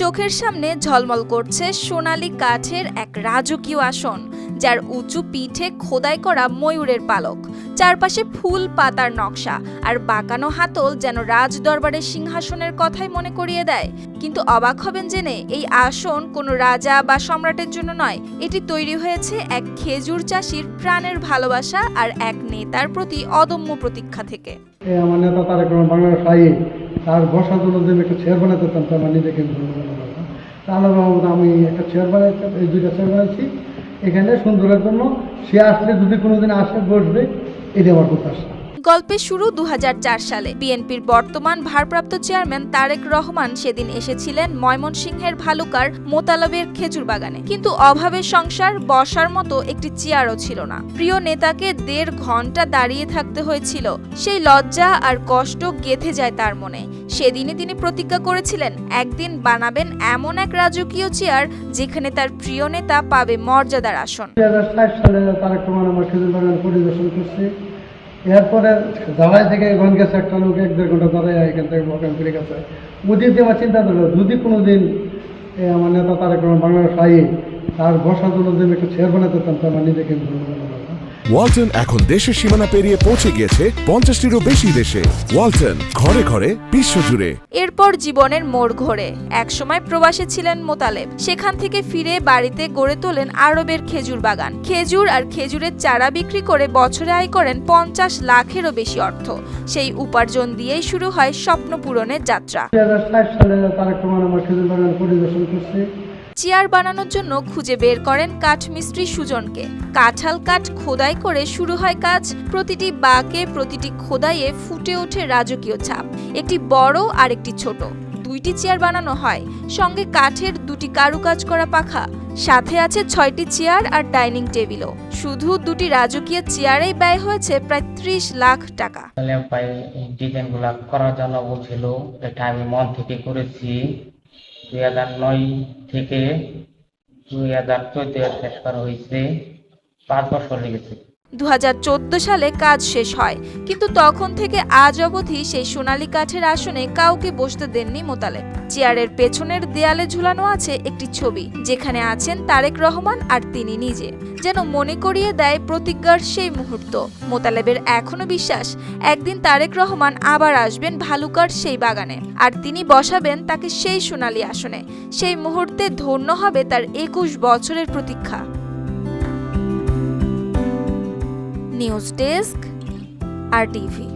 চোখের সামনে ঝলমল করছে সোনালী কাঠের এক রাজকীয় আসন, যার উঁচু পিঠে খোদাই করা ময়ূরের পালক। চারপাশে ফুল পাতার নকশা আর বাঁকানো হাতল যেন রাজ দরবারের সিংহাসনের কথাই মনে করিয়ে দেয়। কিন্তু অবাক হবেন জেনে এই আসন কোনো রাজা বা সম্রাটের জন্য নয়, এটি তৈরি হয়েছে এক খেজুর চাষির প্রাণের ভালোবাসা আর এক নেতার প্রতি অদম্য প্রতীক্ষা থেকে। আমার নেতা তারেক বাংলার তার বসার জন্য যে একটা চেয়ার বানাতে পারতাম আমার নিজেকে আল্লাহ রহমত আমি একটা চেয়ার বানাইতে, এই দুইটা চেয়ার বানাইছি। এখানে সুন্দরের জন্য সে আসলে যদি কোনোদিন আসে, বসবে এটা আমার প্রত্যাশা। গল্পের শুরু দু হাজার চার সালে। বিএনপির বর্তমান ভারপ্রাপ্ত চেয়ারম্যান তারেক রহমান সেদিন এসেছিলেন ময়মনসিংহের ভালুকার মোতালবের খেজুর বাগানে। কিন্তু অভাবের সংসার, বসার মতো একটি চেয়ারও ছিল না। প্রিয় নেতাকে দেড় ঘণ্টা দাঁড়িয়ে থাকতে হয়েছিল। সেই লজ্জা আর কষ্ট গেথে যায় তার মনে। সেদিনই তিনি প্রতিজ্ঞা করেছিলেন, একদিন বানাবেন এমন এক রাজকীয় চেয়ার যেখানে তার প্রিয় নেতা পাবে মর্যাদার আসন। দুই হাজার ষাট সালে তারেক রহমান আমার খেজুর বাগান পরিদর্শন করছে। এরপরে দাঁড়াই থেকে ওখান গেছে একটা লোক, এক দেড় ঘণ্টা দাঁড়ায় এখান থেকে ওখান ফিরে গেছে। ওদিন আমার চিন্তা করল যদি কোনো দিন আমার নেতা তারেক রহমান বাংলার সাই তার বসার জন্য যদি একটা চেয়ার বানাতে চান, তো আমার নিজেকে ওয়ালটন এখন দেশের সীমানা পেরিয়ে পৌঁছে গিয়েছে পঞ্চাশটিরও বেশি দেশে। ওয়ালটন ঘরে ঘরে বিশ্বজুড়ে। এরপর জীবনের মোড় ঘোরে। একসময় প্রবাসে ছিলেন মোতালেব। সেখান থেকে ফিরে বাড়িতে গড়ে তোলেন আরবের খেজুর বাগান। খেজুর আর খেজুরের চারা বিক্রি করে বছরে আয় করেন পঞ্চাশ লাখেরও বেশি অর্থ। সেই উপার্জন দিয়েই শুরু হয় স্বপ্ন পূরণের যাত্রা। সালে তারেক রহমান আমার খেজুর বাগান পরিদর্শন করছে। চেয়ার বানানোর জন্য খুঁজে বের করেন কাঠমিস্ত্রি সুজনকে। কাঁঠাল কাঠ খোদাই করে শুরু হয় কাজ। প্রতিটি বাঁকে প্রতিটি খোদাইয়ে ফুটে ওঠে রাজকীয় ছাপ। একটি বড় আর একটি ছোট। দুইটি চেয়ার বানানো হয়। সঙ্গে কাঠের দুটি কারুকাজ করা পাখা। সাথে আছে ছয়টি চেয়ার আর ডাইনিং টেবিলও। শুধু দুটি রাজকীয় চেয়ারেই ব্যয় হয়েছে প্রায় ত্রিশ লাখ টাকা। তাহলে ভাই ডিজাইনগুলা করার জন্য বলছিল, এটা আমি মন থেকে করেছি। দুই হাজার নয় থেকে দুই হাজার চোদ্দ শেষ করা হয়েছে। পাঁচ বছর লেগেছে। দু হাজার চোদ্দ সালে কাজ শেষ হয়, কিন্তু তখন থেকে আজ অবধি সেই সোনালি কাঠের আসনে কাউকে বসতে দেননি মোতালেব। চেয়ারের পেছনের দেয়ালে ঝুলানো আছে একটি ছবি, যেখানে আছেন তারেক রহমান আর তিনি নিজে। যেন মনে করিয়ে দেয় প্রতিজ্ঞার সেই মুহূর্ত। মোতালেবের এখনও বিশ্বাস, একদিন তারেক রহমান আবার আসবেন ভালুকার সেই বাগানে, আর তিনি বসাবেন তাকে সেই সোনালি আসনে। সেই মুহূর্তে ধন্য হবে তার একুশ বছরের প্রতীক্ষা। news desk rtv